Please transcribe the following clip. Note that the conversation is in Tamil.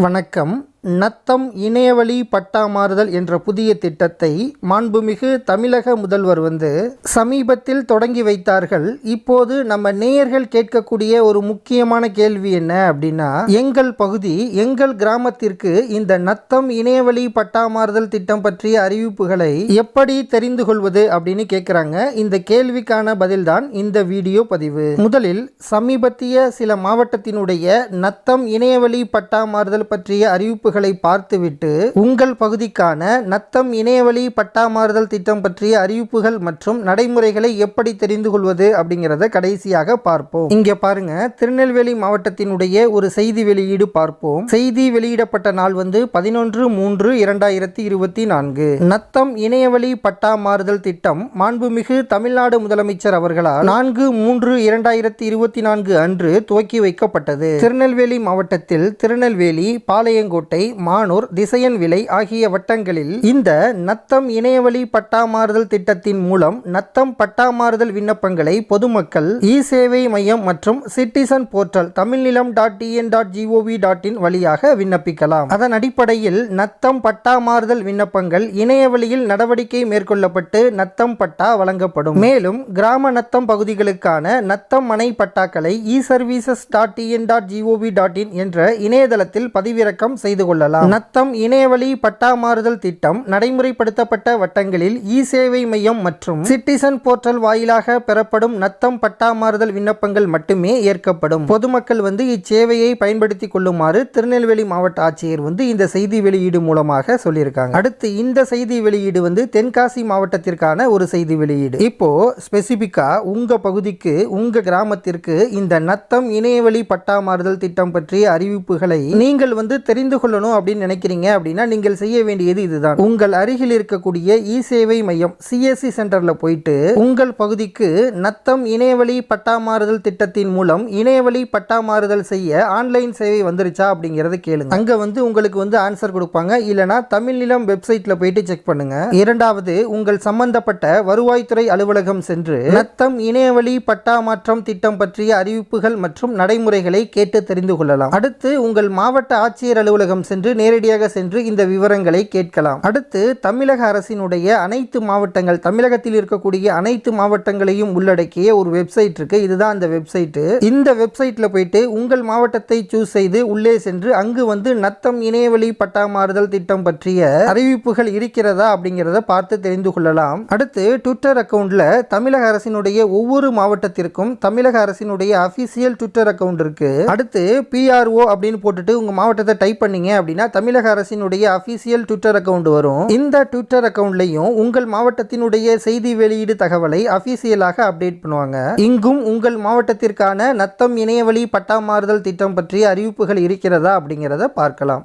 வணக்கம். நத்தம் இணையவழி பட்டா மாறுதல் என்ற புதிய திட்டத்தை மாண்புமிகு தமிழக முதல்வர் வந்து சமீபத்தில் தொடங்கி வைத்தார்கள். இப்போது நம்ம நேயர்கள் கேட்கக்கூடிய ஒரு முக்கியமான கேள்வி என்ன அப்படின்னா எங்கள் பகுதி எங்கள் கிராமத்திற்கு இந்த நத்தம் இணையவழி பட்டா மாறுதல் திட்டம் பற்றிய அறிவிப்புகளை எப்படி தெரிந்து கொள்வது அப்படின்னு கேட்குறாங்க. இந்த கேள்விக்கான பதில்தான் இந்த வீடியோ பதிவு. முதலில் சமீபத்திய சில மாவட்டத்தினுடைய நத்தம் இணையவழி பட்டா மாறுதல் பற்றிய அறிவிப்பு அறிவிப்புகளை பார்த்துவிட்டு உங்கள் பகுதிக்கான நத்தம் இணையவழி பட்டா மாறுதல் திட்டம் பற்றிய அறிவிப்புகள் மற்றும் நடைமுறைகளை எப்படி தெரிந்து கொள்வது அப்படிங்கிறத கடைசியாக பார்ப்போம். இங்க பாருங்க. திருநெல்வேலி மாவட்டத்தினுடைய ஒரு செய்தி வெளியீடு பார்ப்போம். செய்தி வெளியிடப்பட்ட நாள் வந்து பதினொன்று மூன்று இரண்டாயிரத்தி இருபத்தி நான்கு. நத்தம் இணையவழி பட்டா மாறுதல் திட்டம் மாண்புமிகு தமிழ்நாடு முதலமைச்சர் அவர்களால் நான்கு மூன்று இரண்டாயிரத்தி இருபத்தி நான்கு அன்று துவக்கி வைக்கப்பட்டது. திருநெல்வேலி மாவட்டத்தில் திருநெல்வேலி பாளையங்கோட்டை மானூர் திசையன் விலை ஆகிய வட்டங்களில் இந்த நத்தம் இணையவழி பட்டா மாறுதல் திட்டத்தின் மூலம் நத்தம் பட்டா மாறுதல் விண்ணப்பங்களை பொதுமக்கள் இ சேவை மையம் மற்றும் citizen portal Tamilnilam dot TN dot GOV dot in வழியாக விண்ணப்பிக்கலாம். அதன் அடிப்படையில் நத்தம் பட்டா மாறுதல் விண்ணப்பங்கள் இணையவழியில் நடவடிக்கை மேற்கொள்ளப்பட்டு நத்தம் பட்டா வழங்கப்படும். மேலும் கிராம நத்தம் பகுதிகளுக்கான நத்தம் மனை பட்டாக்களை E services dot TN dot GOV dot in என்ற இணையதளத்தில் பதிவிறக்கம் செய்து கொள்ளலாம். நத்தம் இணையவழி பட்டா மாறுதல் திட்டம் நடைமுறைப்படுத்தப்பட்ட வட்டங்களில் இ சேவை மையம் மற்றும் சிட்டிசன் போர்ட்டல் வாயிலாக பெறப்படும் நத்தம் பட்டா மாறுதல் விண்ணப்பங்கள் மட்டுமே ஏற்கப்படும். பொதுமக்கள் வந்து இச்சேவையை பயன்படுத்திக் கொள்ளுமாறு திருநெல்வேலி மாவட்ட ஆட்சியர் வந்து இந்த செய்தி வெளியீடு மூலமாக சொல்லியிருக்காங்க. அடுத்து இந்த செய்தி வெளியீடு வந்து தென்காசி மாவட்டத்திற்கான ஒரு செய்தி வெளியீடு. இப்போ ஸ்பெசிபிக்கா உங்க பகுதிக்கு உங்க கிராமத்திற்கு இந்த நத்தம் இணையவழி பட்டா மாறுதல் திட்டம் பற்றிய அறிவிப்புகளை நீங்கள் வந்து தெரிந்து கொள்ளணும் அப்படின்னு நினைக்கிறீங்க அப்படின்னா நீங்கள் செய்ய வேண்டியது இதுதான். உங்கள் அருகில் இருக்கக்கூடிய இ சேவை மையம் சிஎஸ்சி சென்டரில் போயிட்டு உங்கள் பகுதிக்கு நத்தம் இணையவழி பட்டா மாறுதல் திட்டத்தின் மூலம் இணையவழி பட்டா மாறுதல் செய்ய ஆன்லைன் சேவை வந்துருச்சா அப்படிங்கிறத கேளுங்க. அங்க வந்து உங்களுக்கு வந்து ஆன்சர் கொடுப்பாங்க. இல்லனா தமிழ் நிலம் வெப்சைட்ல போயிட்டு செக் பண்ணுங்க. இரண்டாவது உங்கள் சம்பந்தப்பட்ட வருவாய்த்துறை அலுவலகம் சென்று நத்தம் இணையவழி பட்டா மாற்றம் திட்டம் பற்றிய அறிவிப்புகள் மற்றும் நடைமுறைகளை கேட்டு தெரிந்து கொள்ளலாம். அடுத்து உங்கள் மாவட்ட ஆட்சியர் அலுவலகம் சென்று நேரடியாக சென்று இந்த விவரங்களை கேட்கலாம். அடுத்து தமிழக அரசினுடைய அனைத்து மாவட்டங்கள் தமிழகத்தில் இருக்கக்கூடிய அனைத்து மாவட்டங்களையும் உள்ளடக்கிய ஒரு வெப்சைட் இருக்கு. இதுதான் அந்த வெப்சைட்டு. இந்த வெப்சைட்ல போயிட்டு உங்கள் மாவட்டத்தை சூஸ் செய்து உள்ளே சென்று அங்கு வந்து நத்தம் இணையவழி பட்டா மாறுதல் திட்டம் பற்றிய அறிவிப்புகள் இருக்கிறதா அப்படிங்கிறத பார்த்து தெரிந்து கொள்ளலாம். அடுத்து ட்விட்டர் அக்கவுண்ட்ல தமிழக அரசினுடைய ஒவ்வொரு மாவட்டத்திற்கும் தமிழக அரசினுடைய அபிஷியல் ட்விட்டர் அக்கவுண்ட் இருக்கு. அடுத்து பிஆர்ஓ அப்படின்னு போட்டுட்டு உங்க மாவட்டத்தை டைப் பண்ணீங்க அப்படின்னா தமிழக அரசினுடைய அபிஷியல் ட்விட்டர் அக்கவுண்ட் வரும். இந்த ட்விட்டர் அக்கவுண்ட்லையும் உங்கள் மாவட்டத்தினுடைய செய்தி வெளியீடு தகவலை அபிஷியலாக அப்டேட் பண்ணுவாங்க. இங்கும் உங்கள் மாவட்டத்திற்கான நத்தம் இணையவழி பட்டா மாறுதல் திட்டம் பற்றிய அறிவிப்புகள் இருக்கிறதா அப்படிங்கிறத பார்க்கலாம்.